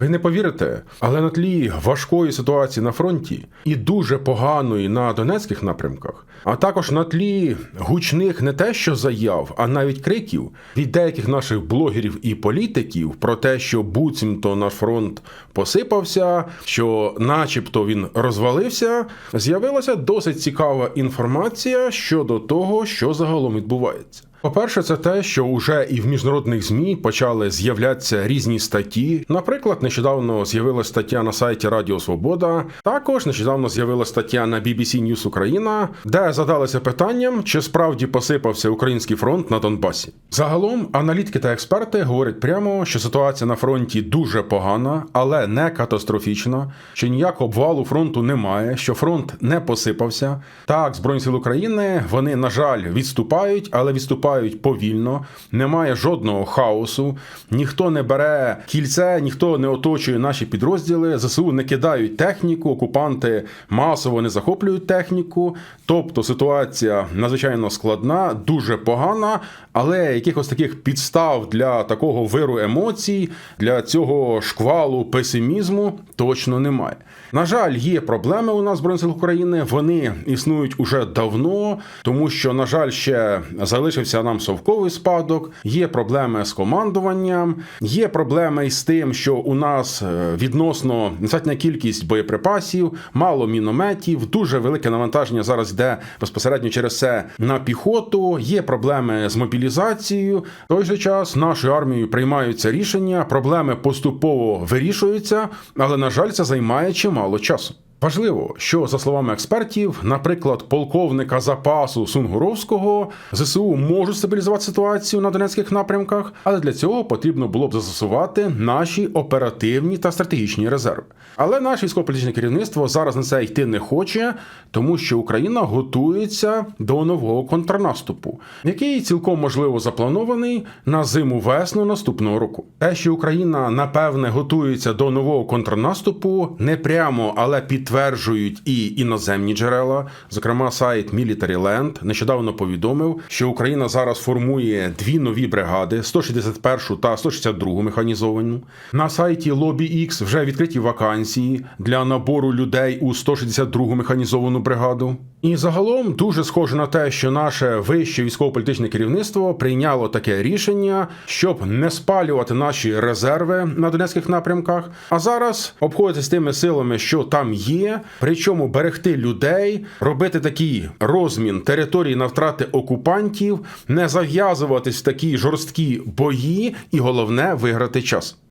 Ви не повірите, але на тлі важкої ситуації на фронті і дуже поганої на донецьких напрямках, а також на тлі гучних не те, що заяв, а навіть криків від деяких наших блогерів і політиків про те, що буцімто наш фронт посипався, що, начебто, він розвалився, з'явилася досить цікава інформація щодо того, що загалом відбувається. По-перше, це те, що вже і в міжнародних змі почали з'являтися різні статті. Наприклад, нещодавно з'явилася стаття на сайті Радіо Свобода. Також нещодавно з'явилася стаття на BBC News Україна, де задалися питанням, чи справді посипався український фронт на Донбасі. Загалом, аналітики та експерти говорять прямо, що ситуація на фронті дуже погана, але не катастрофічна, що ніякого обвалу фронту немає, що фронт не посипався. Так, Збройні сили України вони, на жаль, відступають, але відступають повільно, немає жодного хаосу, ніхто не бере кільце, ніхто не оточує наші підрозділи. ЗСУ не кидають техніку, окупанти масово не захоплюють техніку. Тобто ситуація надзвичайно складна, дуже погана, але якихось таких підстав для такого виру емоцій, для цього шквалу песимізму точно немає. На жаль, є проблеми у нас Збройних силах України. Вони існують уже давно, тому що, на жаль, ще залишився нам совковий спадок. Є проблеми з командуванням, є проблеми із тим, що у нас е, відносно достатня кількість боєприпасів, мало мінометів, дуже велике навантаження зараз йде безпосередньо через це на піхоту. Є проблеми з мобілізацією. В той же час нашою армією приймаються рішення, проблеми поступово вирішуються, але на жаль, це займає чимало часу. Важливо, що за словами експертів, наприклад, полковника запасу Сунгуровського, ЗСУ можуть стабілізувати ситуацію на донецьких напрямках, але для цього потрібно було б застосувати наші оперативні та стратегічні резерви. Але наше військово-політичне керівництво зараз на це йти не хоче, тому що Україна готується до нового контрнаступу, який цілком можливо запланований на зиму весну наступного року. Те, що Україна напевне готується до нового контрнаступу, не прямо, але підтверджують і іноземні джерела. Зокрема, сайт Military Land нещодавно повідомив, що Україна зараз формує дві нові бригади: 161 та 162 механізовану. На сайті LobbyX вже відкриті вакансії для набору людей у 162 механізовану бригаду. І загалом дуже схоже на те, що наше вище військово-політичне керівництво прийняло таке рішення, щоб не спалювати наші резерви на донецьких напрямках, а зараз обходитися тими силами, що там є, причому берегти людей, робити такий розмін території на втрати окупантів, не зав'язуватись в такі жорсткі бої, і головне виграти час.